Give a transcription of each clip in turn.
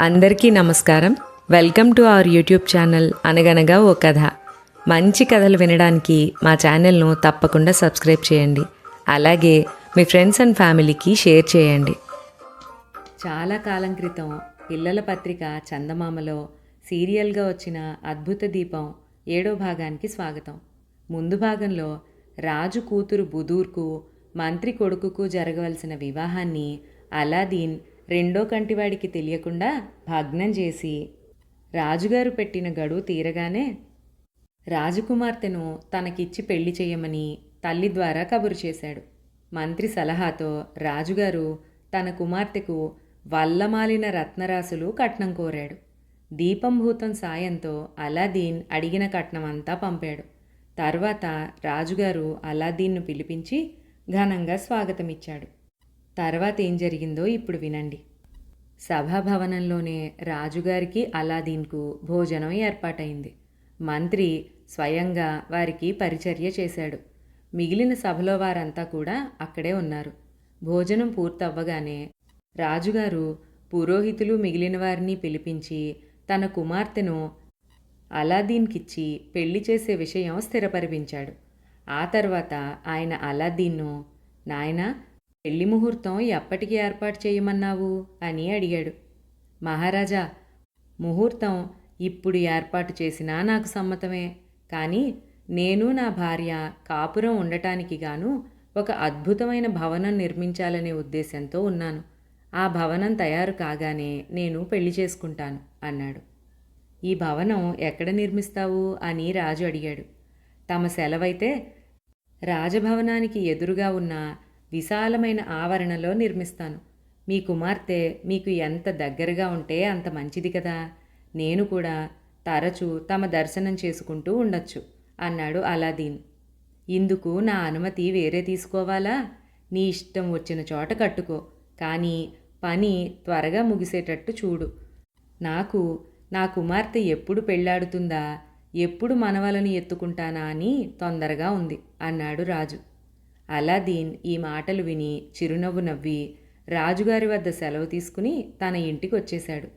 అందరికీ నమస్కారం. Welcome to our YouTube channel అనగనగా ఓ కథ. మంచి కథలు వినడానికి మా ఛానల్ను తప్పకుండా సబ్స్క్రైబ్ చేయండి. అలాగే మీ ఫ్రెండ్స్ అండ్ ఫ్యామిలీకి షేర్ చేయండి. చాలా కాలం క్రితం పిల్లల పత్రిక చందమామలో సీరియల్గా వచ్చిన అద్భుత దీపం ఏడో భాగానికి స్వాగతం. ముందు భాగంలో రాజు కూతురు బుదూర్కు మంత్రి కొడుకుకు జరగవలసిన వివాహాన్ని అలాదీన్ రెండో కంటివాడికి తెలియకుండా భగ్నం చేసి రాజుగారు పెట్టిన గడువు తీరగానే రాజకుమార్తెను తనకిచ్చి పెళ్ళి చేయమని తల్లి ద్వారా కబురు చేశాడు. మంత్రి సలహాతో రాజుగారు తన కుమార్తెకు వల్లమాలిన రత్నరాసులు కట్నం కోరాడు. దీపం భూతం సాయంతో అలాదీన్ అడిగిన కట్నం అంతా పంపాడు. తర్వాత రాజుగారు అలాదీన్ను పిలిపించి ఘనంగా స్వాగతమిచ్చాడు. తర్వాత ఏం జరిగిందో ఇప్పుడు వినండి. సభాభవనంలోనే రాజుగారికి అలాదీన్కు భోజనం ఏర్పాటైంది. మంత్రి స్వయంగా వారికి పరిచర్య చేశాడు. మిగిలిన సభలో వారంతా కూడా అక్కడే ఉన్నారు. భోజనం పూర్తవ్వగానే రాజుగారు పురోహితులు మిగిలిన వారిని పిలిపించి తన కుమార్తెను అలాదీన్కిచ్చి పెళ్ళి చేసే విషయం స్థిరపరిపించాడు. ఆ తర్వాత ఆయన అలాదీన్ను నాయనా పెళ్ళి ముహూర్తం ఎప్పటికి ఏర్పాటు చేయమన్నావు? అని అడిగాడు. మహారాజా ముహూర్తం ఇప్పుడు ఏర్పాటు చేసినా నాకు సమ్మతమే. కానీ నేను నా భార్య కాపురం ఉండటానికి గాను ఒక అద్భుతమైన భవనం నిర్మించాలనే ఉద్దేశంతో ఉన్నాను. ఆ భవనం తయారు కాగానే నేను పెళ్ళి చేసుకుంటాను అన్నాడు. ఈ భవనం ఎక్కడ నిర్మిస్తావు? అని రాజు అడిగాడు. తమ సెలవైతే రాజభవనానికి ఎదురుగా ఉన్న విశాలమైన ఆవరణలో నిర్మిస్తాను. మీ కుమార్తె మీకు ఎంత దగ్గరగా ఉంటే అంత మంచిది కదా. నేను కూడా తరచూ తమ దర్శనం చేసుకుంటూ ఉండొచ్చు అన్నాడు అలాదీన్. ఇందుకు నా అనుమతి వేరే తీసుకోవాలా? నీ ఇష్టం వచ్చిన చోట కట్టుకో కానీ పని త్వరగా ముగిసేటట్టు చూడు. నాకు నా కుమార్తె ఎప్పుడు పెళ్ళాడుతుందా? ఎప్పుడు మనవలను ఎత్తుకుంటానా అని తొందరగా ఉంది అన్నాడు రాజు. అలాదీన్ ఈ మాటలు విని చిరునవ్వు నవ్వి రాజుగారి వద్ద సెలవు తీసుకుని తన ఇంటికి వచ్చేశాడు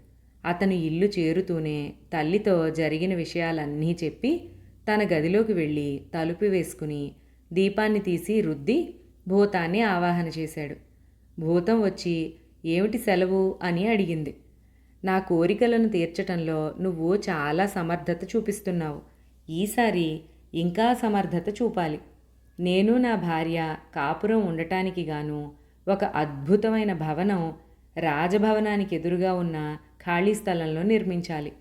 అతను ఇల్లు చేరుతూనే తల్లితో జరిగిన విషయాలన్నీ చెప్పి తన గదిలోకి వెళ్ళి తలుపు వేసుకుని దీపాన్ని తీసి రుద్ది భూతాన్ని ఆవాహన చేశాడు. భూతం వచ్చి ఏమిటి సెలవు? అని అడిగింది. నా కోరికలను తీర్చటంలో నువ్వు చాలా సమర్థత చూపిస్తున్నావు. ఈసారి ఇంకా సమర్థత చూపాలి. నేను నా భార్య కాపురం ఉండటానికి గాను ఒక అద్భుతమైన భవనం రాజభవనానికి ఎదురుగా ఉన్న ఖాళీ స్థలంలో నిర్మించాలి.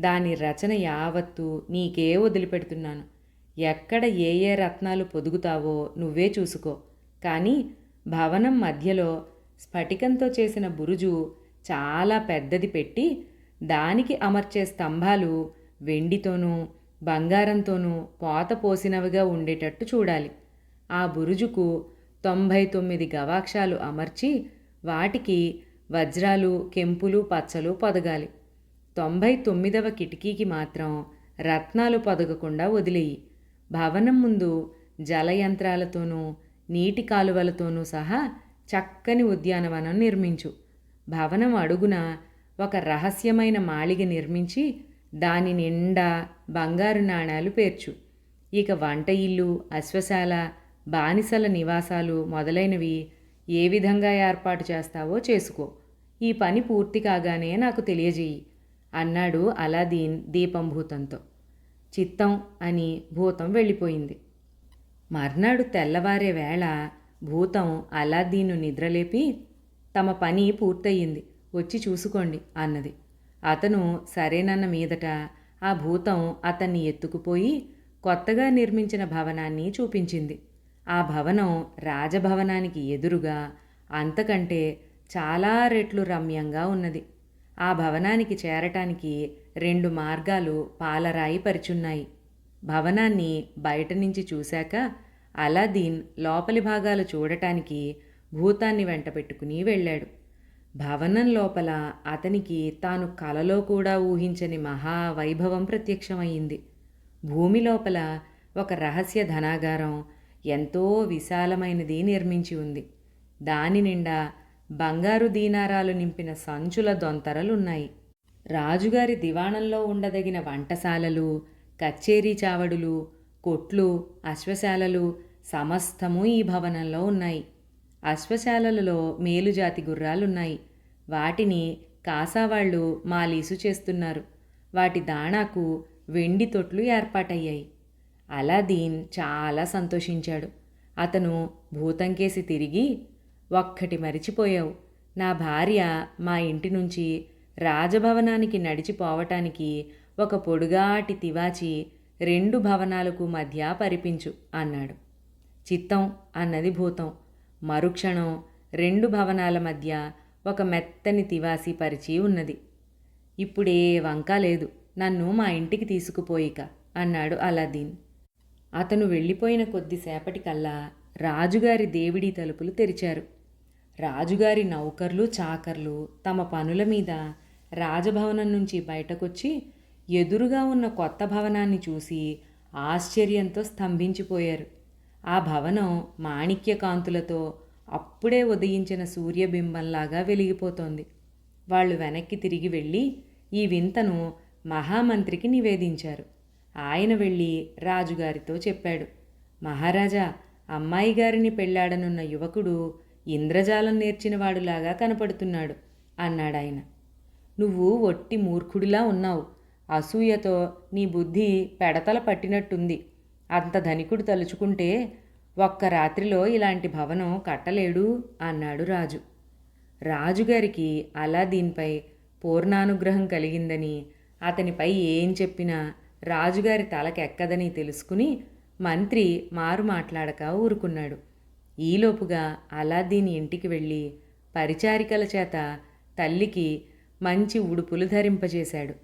దాని రచన యావత్తు నీకే వదిలిపెడుతున్నాను. ఎక్కడ ఏ ఏ రత్నాలు పొదుగుతావో నువ్వే చూసుకో. కానీ భవనం మధ్యలో స్ఫటికంతో చేసిన బురుజు చాలా పెద్దది పెట్టి దానికి అమర్చే స్తంభాలు వెండితోనూ బంగారంతోనూ పోత పోసినవిగా ఉండేటట్టు చూడాలి. ఆ బురుజుకు తొంభై తొమ్మిది గవాక్షాలు అమర్చి వాటికి వజ్రాలు కెంపులు పచ్చలు పొదగాలి. తొంభై తొమ్మిదవ కిటికీకి మాత్రం రత్నాలు పొదగకుండా వదిలేయి. భవనం ముందు జలయంత్రాలతోనూ నీటి కాలువలతోనూ సహా చక్కని ఉద్యానవనం నిర్మించు. భవనం అడుగున ఒక రహస్యమైన మాళిగ నిర్మించి దాని నిండా బంగారు నాణాలు పేర్చు. ఇక వంట ఇల్లు అశ్వశాల బానిసల నివాసాలు మొదలైనవి ఏ విధంగా ఏర్పాటు చేస్తావో చేసుకో. ఈ పని పూర్తి కాగానే నాకు తెలియజేయి అన్నాడు అలాదీన్ దీపం భూతంతో చిత్తం అని భూతం వెళ్ళిపోయింది. మర్నాడు తెల్లవారే వేళ భూతం అలాదీన్ను నిద్రలేపి తమ పని పూర్తయింది వచ్చి చూసుకోండి అన్నది. అతను సరేనన్న మీదట ఆ భూతం అతన్ని ఎత్తుకుపోయి కొత్తగా నిర్మించిన భవనాన్ని చూపించింది. ఆ భవనం రాజభవనానికి ఎదురుగా అంతకంటే చాలా రెట్లు రమ్యంగా ఉన్నది. ఆ భవనానికి చేరటానికి రెండు మార్గాలు పాలరాయి పరిచున్నాయి. భవనాన్ని బయట నుంచి చూశాక అలాదీన్ లోపలి భాగాలు చూడటానికి భూతాన్ని వెంట పెట్టుకుని వెళ్ళాడు. భవనం లోపల అతనికి తాను కలలో కూడా ఊహించని మహావైభవం ప్రత్యక్షమయ్యింది భూమి లోపల ఒక రహస్య ధనాగారం ఎంతో విశాలమైనది నిర్మించి ఉంది. దాని నిండా బంగారు దీనారాలు నింపిన సంచుల దొంతరలున్నాయి. రాజుగారి దివాణంలో ఉండదగిన వంటశాలలు కచ్చేరీ చావడులు కొట్లు అశ్వశాలలు సమస్తము ఈ భవనంలో ఉన్నాయి. అశ్వశాలలలో మేలుజాతి గుర్రాలున్నాయి. వాటిని కాసావాళ్ళు మాలీసు చేస్తున్నారు. వాటి దాణాకు వెండి తొట్లు ఏర్పాటయ్యాయి. అలాదీన్ చాలా సంతోషించాడు. అతను భూతంకేసి తిరిగి ఒక్కటి మరిచిపోయావు. నా భార్య మా ఇంటి నుంచి రాజభవనానికి నడిచిపోవటానికి ఒక పొడుగాటి తివాచి రెండు భవనాలకు మధ్య పరిపించు అన్నాడు. చిత్తం అన్నది భూతం. మరుక్షణం రెండు భవనాల మధ్య ఒక మెత్తని తివాసి పరిచి ఉన్నది. ఇప్పుడే వంక లేదు. నన్ను మా ఇంటికి తీసుకుపోయిక అన్నాడు అలాదీన్. అతను వెళ్ళిపోయిన కొద్దిసేపటికల్లా రాజుగారి దేవిడి తలుపులు తెరిచారు. రాజుగారి నౌకర్లు చాకర్లు తమ పనుల మీద రాజభవనం నుంచి బయటకొచ్చి ఎదురుగా ఉన్న కొత్త భవనాన్ని చూసి ఆశ్చర్యంతో స్తంభించిపోయారు. ఆ భవనం మాణిక్య కాంతులతో అప్పుడే ఉదయించిన సూర్యబింబంలాగా వెలిగిపోతోంది. వాళ్ళు వెనక్కి తిరిగి వెళ్ళి ఈ వింతను మహామంత్రికి నివేదించారు. ఆయన వెళ్ళి రాజుగారితో చెప్పాడు. మహారాజా అమ్మాయి గారిని పెళ్ళాడనున్న యువకుడు ఇంద్రజాలం నేర్చినవాడులాగా కనపడుతున్నాడు అన్నాడాయన. నువ్వు ఒట్టి మూర్ఖుడిలా ఉన్నావు. అసూయతో నీ బుద్ధి పెడతల పట్టినట్టుంది. అంత ధనికుడు తలుచుకుంటే ఒక్క రాత్రిలో ఇలాంటి భవనం కట్టలేడు అన్నాడు రాజు. రాజుగారికి అలా దీనిపై పూర్ణానుగ్రహం కలిగిందని అతనిపై ఏం చెప్పినా రాజుగారి తలకెక్కదని తెలుసుకుని మంత్రి మారు మాట్లాడక ఊరుకున్నాడు. ఈలోపుగా అలాద్దీన్ ఇంటికి వెళ్ళి పరిచారికల చేత తల్లికి మంచి ఉడుపులు ధరింపజేశాడు.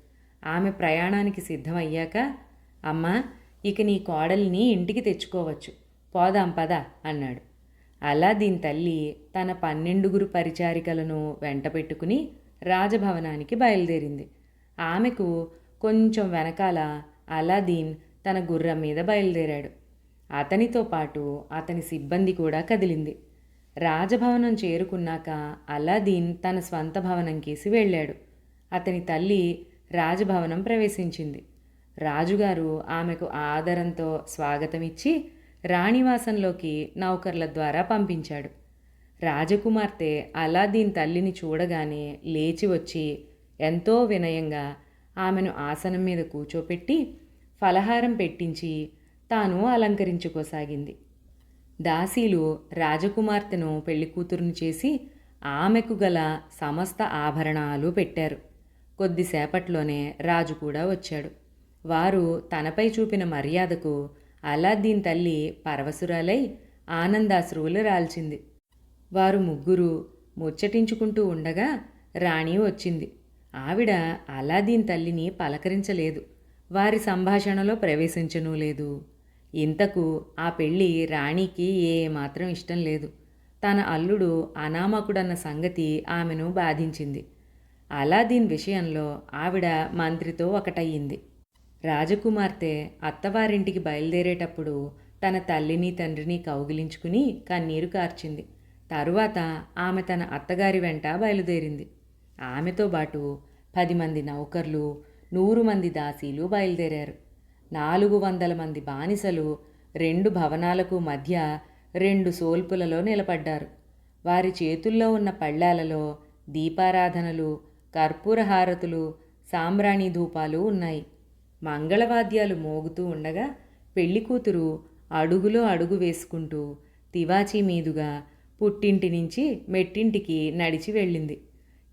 ఆమె ప్రయాణానికి సిద్ధమయ్యాక అమ్మా ఇక నీ కోడల్ని ఇంటికి తెచ్చుకోవచ్చు. పోదాం పద అన్నాడు. అలా దీని తల్లి తన పన్నెండుగురు పరిచారికలను వెంట పెట్టుకుని రాజభవనానికి బయలుదేరింది. ఆమెకు కొంచెం వెనకాల అలాదీన్ తన గుర్రం మీద బయలుదేరాడు. అతనితో పాటు అతని సిబ్బంది కూడా కదిలింది. రాజభవనం చేరుకున్నాక అలాదీన్ తన స్వంత భవనం కేసి వెళ్ళాడు. అతని తల్లి రాజభవనం ప్రవేశించింది. రాజుగారు ఆమెకు ఆదరంతో స్వాగతమిచ్చి రాణివాసంలోకి నౌకర్ల ద్వారా పంపించాడు. రాజకుమార్తె అలాదీన్ తల్లిని చూడగానే లేచి వచ్చి ఎంతో వినయంగా ఆమెను ఆసనం మీద కూర్చోపెట్టి ఫలహారం పెట్టించి తాను అలంకరించుకోసాగింది. దాసీలు రాజకుమార్తెను పెళ్ళికూతురుని చేసి ఆమెకు గల సమస్త ఆభరణాలు పెట్టారు. కొద్దిసేపట్లోనే రాజు కూడా వచ్చాడు. వారు తనపై చూపిన మర్యాదకు అలాద్దీన్ తల్లి పరవశురాలై ఆనందాశ్రువులు రాల్చింది. వారు ముగ్గురు ముచ్చటించుకుంటూ ఉండగా రాణి వచ్చింది. ఆవిడ అలాదీన్ తల్లిని పలకరించలేదు. వారి సంభాషణలో ప్రవేశించనూ లేదు. ఇంతకు ఆ పెళ్ళి రాణికి ఏమాత్రం ఇష్టం లేదు. తన అల్లుడు అనామకుడన్న సంగతి ఆమెను బాధించింది. అలాదీన్ విషయంలో ఆవిడ మంత్రితో ఒకటయ్యింది. రాజకుమార్తె అత్తవారింటికి బయలుదేరేటప్పుడు తన తల్లిని తండ్రిని కౌగిలించుకుని కన్నీరు కార్చింది. తరువాత ఆమె తన అత్తగారి వెంట బయలుదేరింది. ఆమెతో పాటు పది మంది నౌకర్లు నూరు మంది దాసీలు బయలుదేరారు. నాలుగు వందల మంది బానిసలు రెండు భవనాలకు మధ్య రెండు సోల్పులలో నిలబడ్డారు. వారి చేతుల్లో ఉన్న పళ్ళాలలో దీపారాధనలు కర్పూర హారతులు సాంబ్రాణి ధూపాలు ఉన్నాయి. మంగళవాద్యాలు మోగుతూ ఉండగా పెళ్ళికూతురు అడుగులో అడుగు వేసుకుంటూ తివాచీ మీదుగా పుట్టింటి నుంచి మెట్టింటికి నడిచి వెళ్ళింది.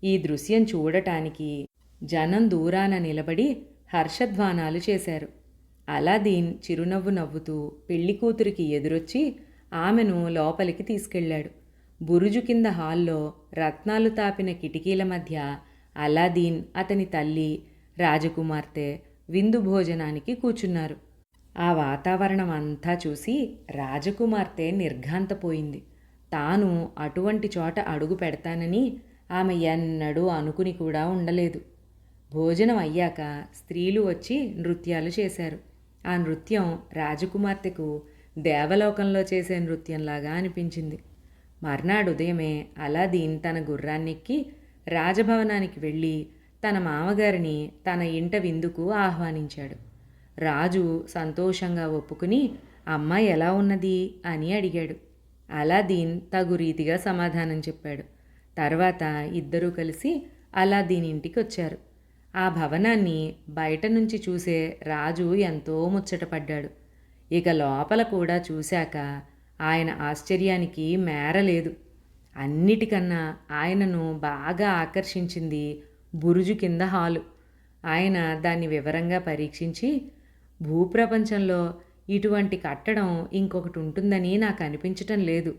ఈ దృశ్యం చూడటానికి జనం దూరాన నిలబడి హర్షధ్వానాలు చేశారు. అలాదీన్ చిరునవ్వు నవ్వుతూ పెళ్ళి కూతురికి ఎదురొచ్చి ఆమెను లోపలికి తీసుకెళ్ళాడు. బురుజు కింద హాల్లో రత్నాలు తాపిన కిటికీల మధ్య అలాదీన్ అతని తల్లి రాజకుమార్తె విందు భోజనానికి కూర్చున్నారు ఆ వాతావరణం అంతా చూసి రాజకుమార్తె నిర్ఘాంతపోయింది. తాను అటువంటి చోట అడుగు పెడతానని ఆమె ఎన్నడూ అనుకుని కూడా ఉండలేదు. భోజనం అయ్యాక స్త్రీలు వచ్చి నృత్యాలు చేశారు. ఆ నృత్యం రాజకుమార్తెకు దేవలోకంలో చేసే నృత్యంలాగా అనిపించింది. మర్నాడు ఉదయమే అలాదీన్ తన గుర్రాన్నెక్కి రాజభవనానికి వెళ్ళి తన మామగారిని తన ఇంట విందుకు ఆహ్వానించాడు. రాజు సంతోషంగా ఒప్పుకుని అమ్మాయి ఎలా ఉన్నది? అని అడిగాడు. అలాదీన్ తగు రీతిగా సమాధానం చెప్పాడు. తర్వాత ఇద్దరూ కలిసి అలా దీని ఇంటికి వచ్చారు ఆ భవనాన్ని బయట నుంచి చూసే రాజు ఎంతో ముచ్చటపడ్డాడు ఇక లోపల కూడా చూశాక ఆయన ఆశ్చర్యానికి మేరలేదు అన్నిటికన్నా ఆయనను బాగా ఆకర్షించింది బురుజు కింద హాలు. ఆయన దాన్ని వివరంగా పరీక్షించి భూప్రపంచంలో ఇటువంటి కట్టడం ఇంకొకటి ఉంటుందని నాకు అనిపించటం లేదు.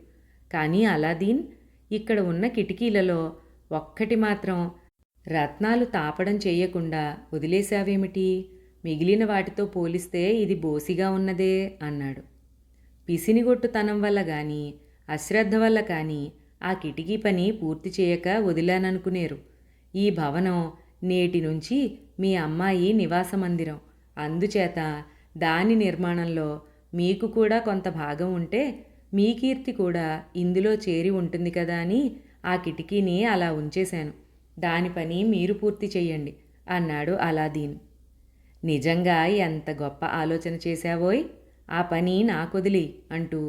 కానీ అలాదీన్ ఇక్కడ ఉన్న కిటికీలలో ఒక్కటి మాత్రం రత్నాలు తాపడం చేయకుండా వదిలేశావేమిటి? మిగిలిన వాటితో పోలిస్తే ఇది బోసిగా ఉన్నదే అన్నాడు. పిసినిగొట్టుతనం వల్ల కానీ అశ్రద్ధ వల్ల కానీ ఆ కిటికీ పని పూర్తి చేయక వదిలాననుకునేరు. ఈ భవనం నేటి నుంచి మీ అమ్మాయి నివాస మందిరం. అందుచేత దాని నిర్మాణంలో మీకు కూడా కొంత భాగం ఉంటే మీ కీర్తి కూడా ఇందులో చేరి ఉంటుంది కదా అని ఆ కిటికీని అలా ఉంచేశాను. దాని పని మీరు పూర్తి చెయ్యండి అన్నాడు అలాదీన్. నిజంగా ఎంత గొప్ప ఆలోచన చేశావోయ్? ఆ పని నాకొదిలి అంటూ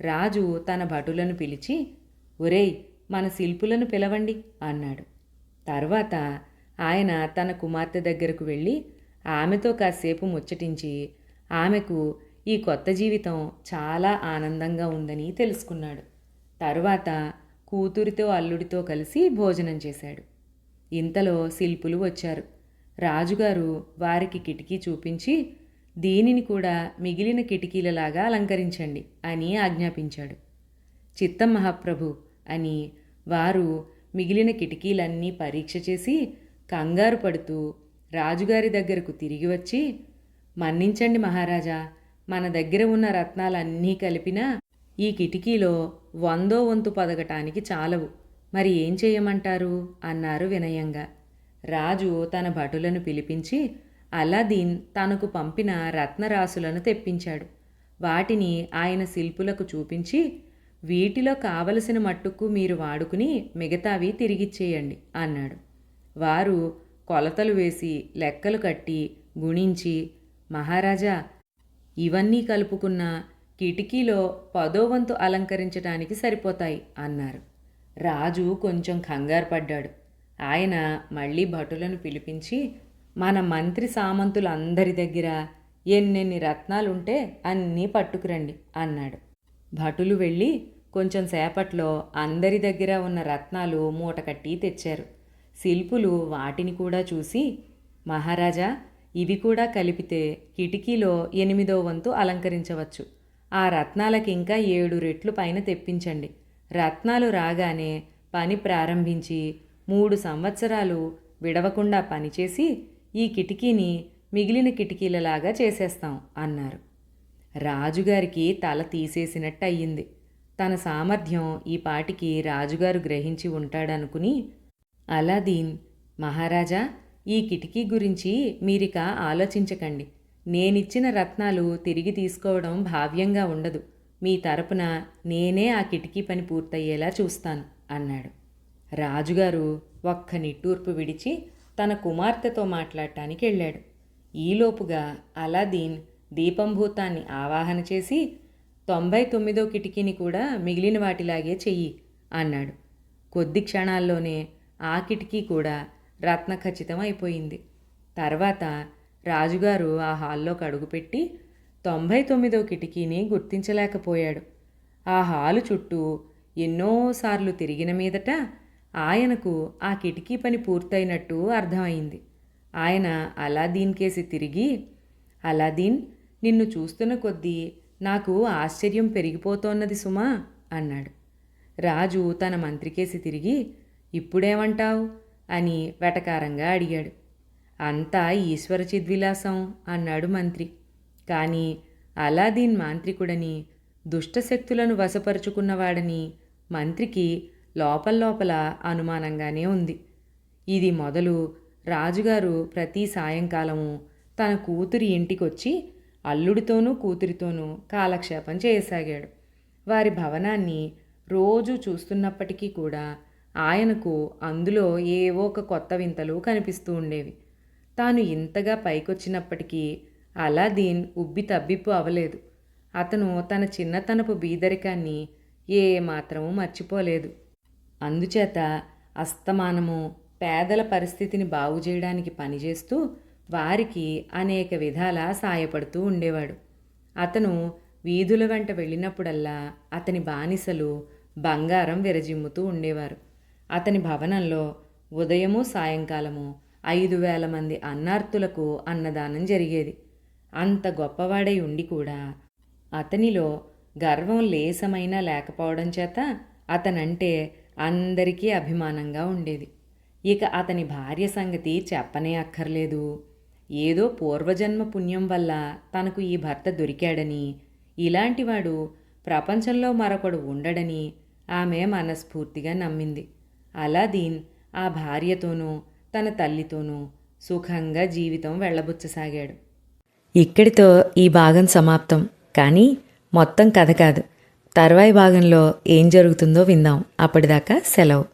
రాజు తన భటులను పిలిచి ఒరేయ్ మన శిల్పులను పిలవండి అన్నాడు. తర్వాత ఆయన తన కుమార్తె దగ్గరకు వెళ్ళి ఆమెతో కాసేపు ముచ్చటించి ఆమెకు ఈ కొత్త జీవితం చాలా ఆనందంగా ఉందని తెలుసుకున్నాడు. తరువాత కూతురితో అల్లుడితో కలిసి భోజనం చేశాడు. ఇంతలో శిల్పులు వచ్చారు. రాజుగారు వారికి కిటికీ చూపించి దీనిని కూడా మిగిలిన కిటికీలలాగా అలంకరించండి అని ఆజ్ఞాపించాడు. చిత్తం మహాప్రభు అని వారు మిగిలిన కిటికీలన్నీ పరీక్ష చేసి కంగారు పడుతూ రాజుగారి దగ్గరకు తిరిగి వచ్చి మన్నించండి మహారాజా మన దగ్గర ఉన్న రత్నాలన్నీ కలిపినా ఈ కిటికీలో వందో వంతు పదగటానికి చాలవు. మరి ఏం చేయమంటారు? అన్నారు వినయంగా. రాజు తన భటులను పిలిపించి అలాదీన్ తనకు పంపిన రత్నరాసులను తెప్పించాడు. వాటిని ఆయన శిల్పులకు చూపించి వీటిలో కావలసిన మట్టుకు మీరు వాడుకుని మిగతావి తిరిగిచ్చేయండి అన్నాడు. వారు కొలతలు వేసి లెక్కలు కట్టి గుణించి మహారాజా ఇవన్నీ కలుపుకున్న కిటికీలో పదో వంతు అలంకరించడానికి సరిపోతాయి అన్నారు. రాజు కొంచెం కంగారు పడ్డాడు. ఆయన మళ్ళీ భటులను పిలిపించి మన మంత్రి సామంతులందరి దగ్గర ఎన్నెన్ని రత్నాలుంటే అన్నీ పట్టుకురండి అన్నాడు. భటులు వెళ్ళి కొంచెం సేపట్లో అందరి దగ్గర ఉన్న రత్నాలు మూటకట్టి తెచ్చారు. శిల్పులు వాటిని కూడా చూసి మహారాజా ఇవి కూడా కలిపితే కిటికీలో ఎనిమిదో వంతు అలంకరించవచ్చు. ఆ రత్నాలకి ఇంకా ఏడు రెట్లు పైన తెప్పించండి. రత్నాలు రాగానే పని ప్రారంభించి మూడు సంవత్సరాలు విడవకుండా పనిచేసి ఈ కిటికీని మిగిలిన కిటికీలలాగా చేసేస్తాం అన్నారు. రాజుగారికి తల తీసేసినట్టు అయ్యింది తన సామర్థ్యం ఈ పాటికి రాజుగారు గ్రహించి ఉంటాడనుకుని అలాదీన్ మహారాజా ఈ కిటికీ గురించి మీరిక ఆలోచించకండి. నేనిచ్చిన రత్నాలు తిరిగి తీసుకోవడం భావ్యంగా ఉండదు. మీ తరపున నేనే ఆ కిటికీ పని పూర్తయ్యేలా చూస్తాను అన్నాడు. రాజుగారు ఒక్క నిట్టూర్పు విడిచి తన కుమార్తెతో మాట్లాడటానికి వెళ్ళాడు. ఈలోపుగా అలాదీన్ దీపంభూతాన్ని ఆవాహన చేసి తొంభై తొమ్మిదో కిటికీని కూడా మిగిలిన వాటిలాగే చెయ్యి అన్నాడు. కొద్ది క్షణాల్లోనే ఆ కిటికీ కూడా రత్నఖచితం అయిపోయింది తర్వాత రాజుగారు ఆ హాల్లోకి అడుగుపెట్టి తొంభై తొమ్మిదో కిటికీని గుర్తించలేకపోయాడు. ఆ హాలు చుట్టూ ఎన్నోసార్లు తిరిగిన మీదట ఆయనకు ఆ కిటికీ పని పూర్తయినట్టు అర్థమైంది. ఆయన అలాదీన్ కేసి తిరిగి అలాదీన్ నిన్ను చూస్తున్న కొద్దీ నాకు ఆశ్చర్యం పెరిగిపోతోన్నది సుమా అన్నాడు. రాజు తన మంత్రికేసి తిరిగి ఇప్పుడేమంటావు? అని వెటకారంగా అడిగాడు. అంతా ఈశ్వర చిద్విలాసం అన్నాడు మంత్రి. కానీ అలాదీన్ మాంత్రికుడని దుష్టశక్తులను వశపరుచుకున్నవాడని మంత్రికి లోపల లోపల అనుమానంగానే ఉంది. ఇది మొదలు రాజుగారు ప్రతి సాయంకాలము తన కూతురి ఇంటికొచ్చి అల్లుడితోనూ కూతురితోనూ కాలక్షేపం చేయసాగాడు. వారి భవనాన్ని రోజు చూస్తున్నప్పటికీ కూడా ఆయనకు అందులో ఏవో ఒక కొత్త వింతలు కనిపిస్తూ ఉండేవి. తాను ఇంతగా పైకొచ్చినప్పటికీ అలాదీన్ ఉబ్బి తబ్బిప్పు అవలేదు అతను తన చిన్నతనపు బీదరికాన్ని ఏ మర్చిపోలేదు. అందుచేత అస్తమానము పేదల పరిస్థితిని బాగు చేయడానికి పనిచేస్తూ వారికి అనేక విధాల సాయపడుతూ ఉండేవాడు. అతను వీధుల వెంట వెళ్ళినప్పుడల్లా అతని బానిసలు బంగారం విరజిమ్ముతూ ఉండేవారు. అతని భవనంలో ఉదయము సాయంకాలము ఐదు వేల మంది అన్నార్తులకు అన్నదానం జరిగేది. అంత గొప్పవాడై ఉండి కూడా అతనిలో గర్వం లేసమైనా లేకపోవడం చేత అతనంటే అందరికీ అభిమానంగా ఉండేది. ఇక అతని భార్య సంగతి చెప్పనే అక్కర్లేదు. ఏదో పూర్వజన్మ పుణ్యం వల్ల తనకు ఈ భర్త దొరికాడని ఇలాంటివాడు ప్రపంచంలో మరొకడు ఉండడని ఆమె మనస్ఫూర్తిగా నమ్మింది. అలాదీన్ ఆ భార్యతోనూ తన తల్లితోనూ సుఖంగా జీవితం వెళ్ళబుచ్చసాగాడు. ఇక్కడితో ఈ భాగం సమాప్తం. కానీ మొత్తం కథ కాదు. తర్వాయి భాగంలో ఏం జరుగుతుందో విందాం. అప్పటిదాకా సెలవు.